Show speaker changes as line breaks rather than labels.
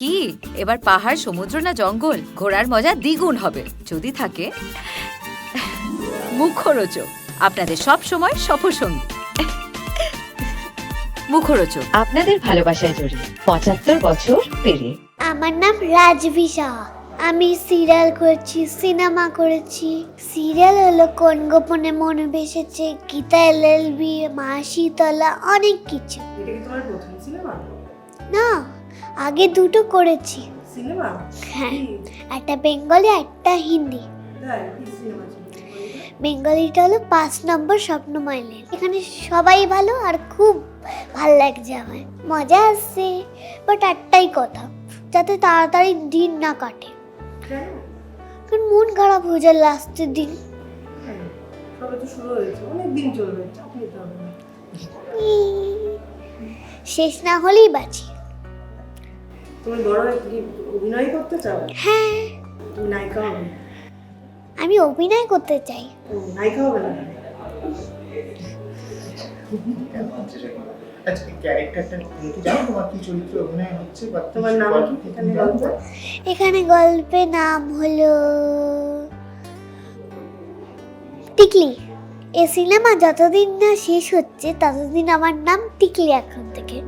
কি? এবার পাহাড় সমুদ্র না জঙ্গল? ঘোরার মজা দ্বিগুণ হবে। যদি থাকে মুখরোচক। আপনাদের সব সময় সফরসঙ্গী মুখরোচক।
আপনাদের ভালোবাসায় জড়িয়ে পঁচাত্তর বছর পেরিয়ে।
আমার নাম সাহা আমি সিরিয়াল করেছি সিনেমা করেছি। সিরিয়াল হলো কোন গোপনে মনে বেসেছে গীতা এল এল বি মা শীতলা অনেক কিছু।
এটা কি তোমার প্রথম সিনেমা?
আগে দুটো করেছি।
সিনেমা?
হ্যাঁ। একটা বেঙ্গলি একটা হিন্দি।
ছিল
বেঙ্গলিটা হলো পাঁচ নম্বর স্বপ্ন মাইলেন এখানে সবাই ভালো আর খুব ভালো লাগছে আমার। মজা আসছে বাট একটাই কথা। যাতে তাড়াতাড়ি দিন না কাটে। কারণ মন খারাপ হয়ে যায় লাস্টের দিন।
হ্যাঁ,
শেষ না হলেই বাঁচি।
তুমি বড় কি অভিনয় করতে চাও?
হ্যাঁ।
তুমি নায়িকা হবে?
আমি অভিনয় করতে চাই।
নায়িকা হবে না?
আচ্ছা
এখানে গল্প
এখানে গল্পের নাম হলো টিকলি। এ সিনেমা যতদিন না শেষ হচ্ছে ততদিন আমার নাম টিকলি এখন থেকে।